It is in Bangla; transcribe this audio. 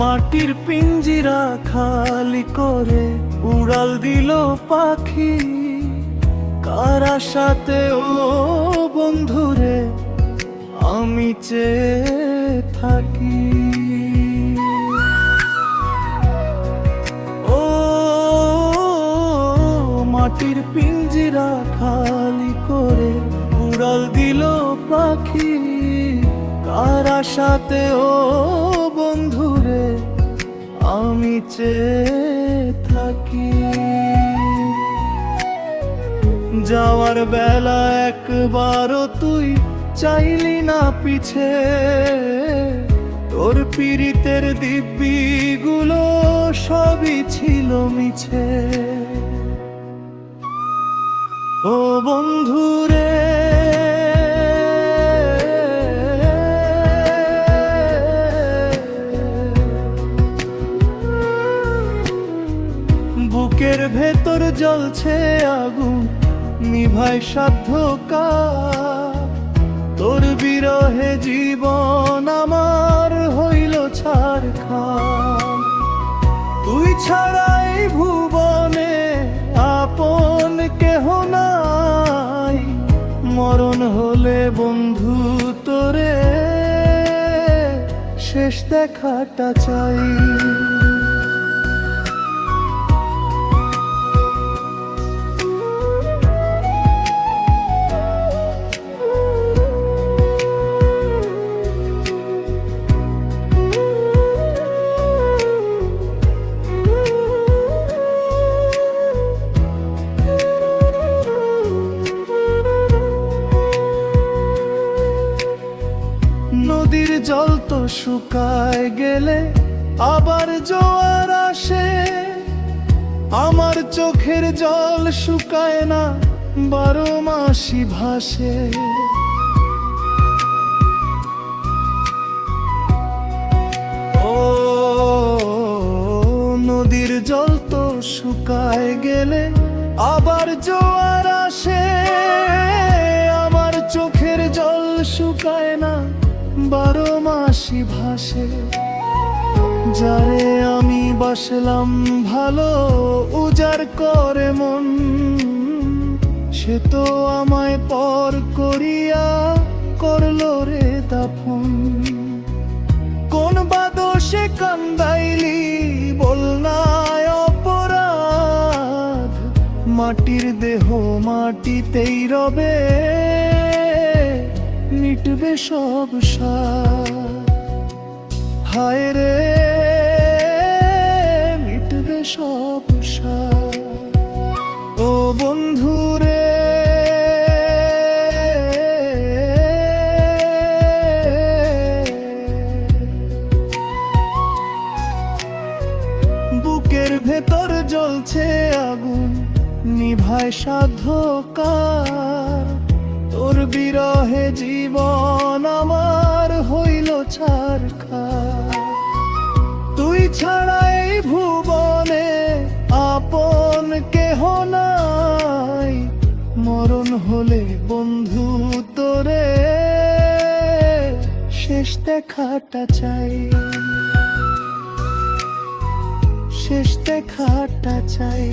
মাটির পিঞ্জিরা খালি করে উড়াল দিল পাখি। কারা সাথে ও বন্ধুরে আমি চেয়ে থাকি? ও মাটির পিঞ্জিরা খালি করে উড়াল দিল পাখি। কারা সাথে ও বন্ধুরে চেয়ে থাকি। যাওয়ার বেলা একবারও তুই চাইলি না পিছে। তোর পীড়িতের দিব্যিগুলো সবই ছিল মিছে। ও বন্ধুরে বুকের ভেতর জ্বলছে আগুন নিভাই সাধ্য তোর বিরহে জীবন আমার হইল ছাড় তুই ছাড়াই ভুবনে আপন কেহ নাই। মরণ হলে বন্ধু তোরে, শেষ দেখাটা চাই। শুকায় গেলে আবার জোয়ার আসে। আমার চোখের জল শুকায় না, বারো মাসি ভাসে। ও, নদীর জল তো শুকায় গেলে আবার জোয়ার আসে। বারো মাসি ভাসে, যারে আমি বাসলাম ভালো উজার করে মন। সে তো আমায় পর করিয়া করল রে দাফন। কোন বাদোষে কান্দাইলি বলনায় অপরাধ। মাটির দেহ মাটিতেই রবে। মিটবে সব হায় রে, মিটবে সব ও বন্ধু রে, বুকের ভেতর জ্বলছে আগুন, নিভায় সাধ্য কার তোর বিরহে জীবন আমার হইল ছাড় তুই ছাড়াই ভুবনে আপন কেহ নাই। মরণ হলে বন্ধু তোরে শেষ দেখাটা চাই। শেষ দেখাটা চাই।